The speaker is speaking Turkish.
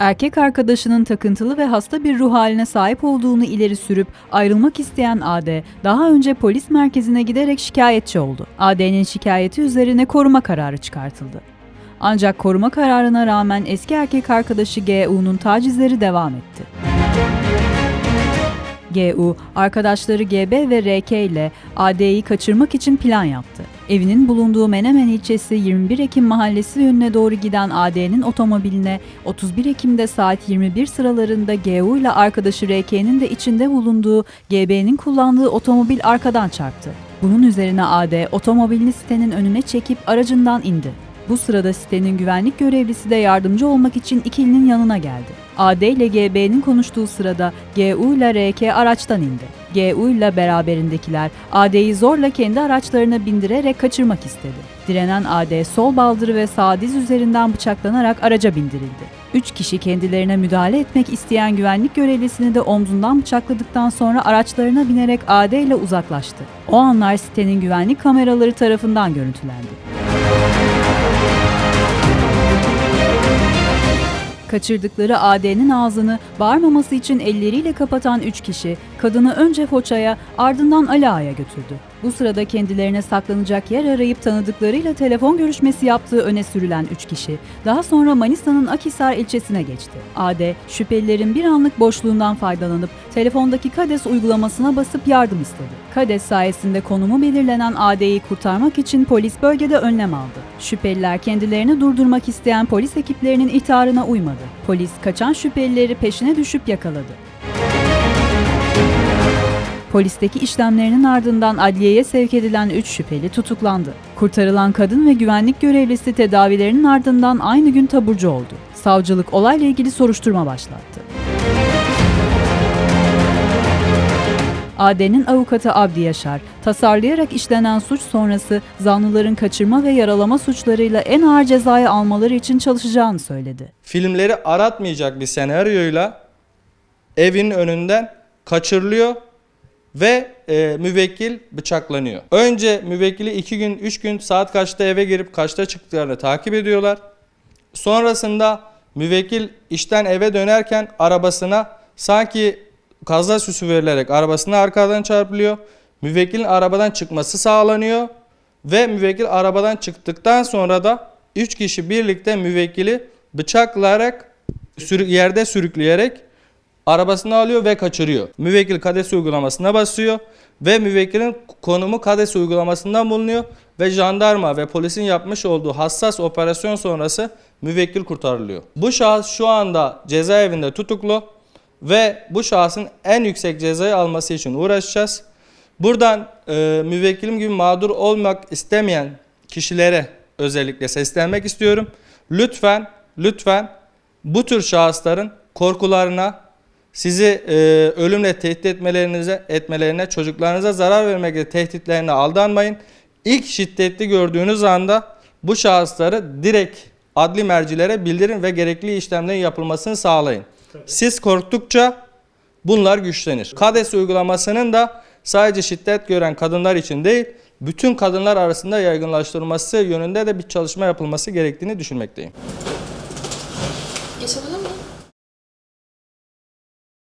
Erkek arkadaşının takıntılı ve hasta bir ruh haline sahip olduğunu ileri sürüp ayrılmak isteyen AD, daha önce polis merkezine giderek şikayetçi oldu. AD'nin şikayeti üzerine koruma kararı çıkartıldı. Ancak koruma kararına rağmen eski erkek arkadaşı GU'nun tacizleri devam etti. GU, arkadaşları GB ve RK ile AD'yi kaçırmak için plan yaptı. Evinin bulunduğu Menemen ilçesi 21 Ekim mahallesi yönüne doğru giden AD'nin otomobiline 31 Ekim'de saat 21 sıralarında GU ile arkadaşı RK'nin de içinde bulunduğu GB'nin kullandığı otomobil arkadan çarptı. Bunun üzerine AD otomobilini sitenin önüne çekip aracından indi. Bu sırada sitenin güvenlik görevlisi de yardımcı olmak için ikilinin yanına geldi. AD ile GB'nin konuştuğu sırada GU ile RK araçtan indi. GU ile beraberindekiler AD'yi zorla kendi araçlarına bindirerek kaçırmak istedi. Direnen AD sol baldırı ve sağ diz üzerinden bıçaklanarak araca bindirildi. Üç kişi kendilerine müdahale etmek isteyen güvenlik görevlisini de omzundan bıçakladıktan sonra araçlarına binerek AD ile uzaklaştı. O anlar sitenin güvenlik kameraları tarafından görüntülendi. Kaçırdıkları AD'nin ağzını bağırmaması için elleriyle kapatan üç kişi kadını önce Foça'ya ardından Ali Ağa'ya götürdü. Bu sırada kendilerine saklanacak yer arayıp tanıdıklarıyla telefon görüşmesi yaptığı öne sürülen üç kişi daha sonra Manisa'nın Akhisar ilçesine geçti. AD şüphelilerin bir anlık boşluğundan faydalanıp telefondaki KADES uygulamasına basıp yardım istedi. KADES sayesinde konumu belirlenen AD'yi kurtarmak için polis bölgede önlem aldı. Şüpheliler kendilerini durdurmak isteyen polis ekiplerinin ihtarına uymadı. Polis kaçan şüphelileri peşine düşüp yakaladı. Polisteki işlemlerinin ardından adliyeye sevk edilen 3 şüpheli tutuklandı. Kurtarılan kadın ve güvenlik görevlisi tedavilerinin ardından aynı gün taburcu oldu. Savcılık olayla ilgili soruşturma başlattı. AD'nin avukatı Abdi Yaşar, tasarlayarak işlenen suç sonrası zanlıların kaçırma ve yaralama suçlarıyla en ağır cezayı almaları için çalışacağını söyledi. filmleri aratmayacak bir senaryoyla evin önünden kaçırılıyor ve e, müvekkil bıçaklanıyor. Önce müvekkili 2 gün 3 gün saat kaçta eve girip kaçta çıktıklarını takip ediyorlar. Sonrasında müvekkil işten eve dönerken arabasına sanki kaza süsü verilerek arabasına arkadan çarpılıyor. Müvekkilin arabadan çıkması sağlanıyor ve müvekkil arabadan çıktıktan sonra da 3 kişi birlikte müvekkili bıçaklayarak sürü- yerde sürükleyerek arabasını alıyor ve kaçırıyor. Müvekkil KADES uygulamasına basıyor ve müvekkilin konumu KADES uygulamasından bulunuyor ve jandarma ve polisin yapmış olduğu hassas operasyon sonrası müvekkil kurtarılıyor. Bu şahıs şu anda cezaevinde tutuklu ve bu şahsın en yüksek cezayı alması için uğraşacağız. Buradan e, müvekkilim gibi mağdur olmak istemeyen kişilere özellikle seslenmek istiyorum. Lütfen, lütfen bu tür şahısların korkularına, sizi e, ölümle tehdit etmelerinize, etmelerine, çocuklarınıza zarar vermekle tehditlerine aldanmayın. İlk şiddetli gördüğünüz anda bu şahısları direkt adli mercilere bildirin ve gerekli işlemlerin yapılmasını sağlayın. Siz korktukça bunlar güçlenir. KADES uygulamasının da sadece şiddet gören kadınlar için değil, bütün kadınlar arasında yaygınlaştırılması yönünde de bir çalışma yapılması gerektiğini düşünmekteyim. Yaşadığın